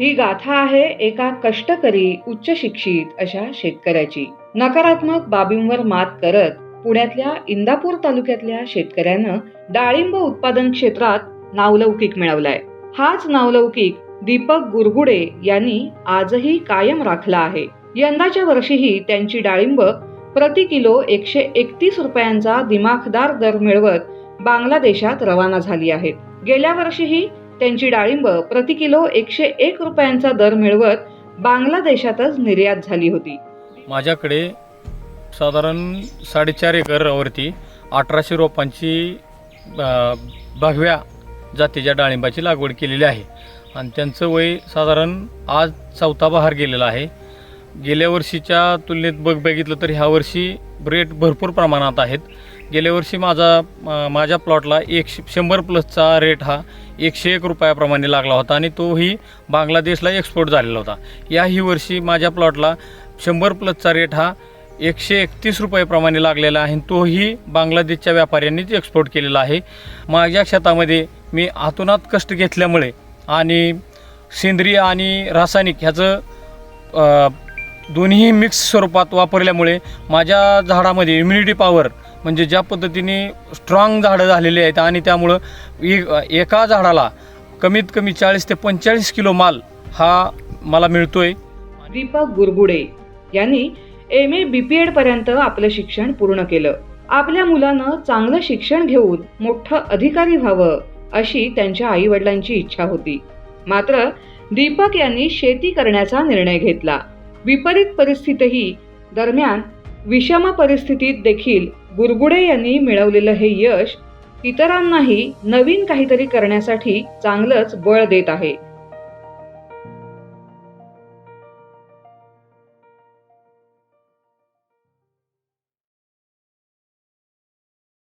ही गाथा आहे एका कष्टकरी उच्च शिक्षित अशा शेतकऱ्याची. नकारात्मक बाबींवर मात करत पुण्यातल्या इंदापूर तालुक्यातल्या शेतकऱ्यानं डाळिंब उत्पादन क्षेत्रात नावलौकिक मिळवलाय. हाच नावलौकिक दीपक गुरगुडे यांनी आजही कायम राखला आहे. यंदाच्या वर्षीही त्यांची डाळिंब प्रति किलो एकशे एकतीस रुपयांचा दिमाखदार दर मिळवत बांगलादेशात रवाना झाली आहेत गेल्या वर्षीही त्यांची डाळिंब प्रति किलो एकशे एक रुपयांचा दर मिळवत बांगलादेशातच निर्यात झाली होती. माझ्याकडे साधारण साडेचार एकरवरती अठराशे रोपांची भगव्या जातीच्या डाळिंबाची लागवड केलेली आहे. आणि त्यांचं वय साधारण आज चौथा बहार गेलेला आहे. गेल्या वर्षीच्या तुलनेत बघ बघितलं तर ह्या वर्षी रेट भरपूर प्रमाणात आहेत. गेल्या वर्षी माझा माझ्या प्लॉटला एक शंभर प्लसचा रेट हा एकशे एक रुपयाप्रमाणे लागला होता आणि तोही बांगलादेशला एक्सपोर्ट झालेला होता. याही वर्षी माझ्या प्लॉटला शंभर प्लसचा रेट हा एकशे एकतीस रुपयाप्रमाणे लागलेला आहे आणि तोही बांगलादेशच्या व्यापाऱ्यांनीच एक्सपोर्ट केलेला आहे. माझ्या शेतामध्ये मी हातोनात कष्ट घेतल्यामुळे आणि सेंद्रिय आणि रासायनिक ह्याचं दोन्ही मिक्स स्वरूपात वापरल्यामुळे माझ्या झाडामध्ये इम्युनिटी पॉवर म्हणजे ज्या पद्धतीने स्ट्रॉंग झाडं झालेली आहेत आणि त्यामुळं एका झाडाला कमीत कमी चाळीस ते पंचेचाळीस किलो माल हा मला मिळतोय. दीपक गुरगुडे यांनी M A B P Ed पर्यंत आपलं शिक्षण पूर्ण केलं. आपल्या मुलानं चांगलं शिक्षण घेऊन मोठं अधिकारी व्हावं अशी त्यांच्या आई वडिलांची इच्छा होती. मात्र दीपक यांनी शेती करण्याचा निर्णय घेतला. विपरीत परिस्थितीही दरम्यान विषम परिस्थितीत देखील गुरगुडे यांनी मिळवलेलं हे यश इतरांनाही नवीन काहीतरी करण्यासाठी चांगलंच बळ देत आहे.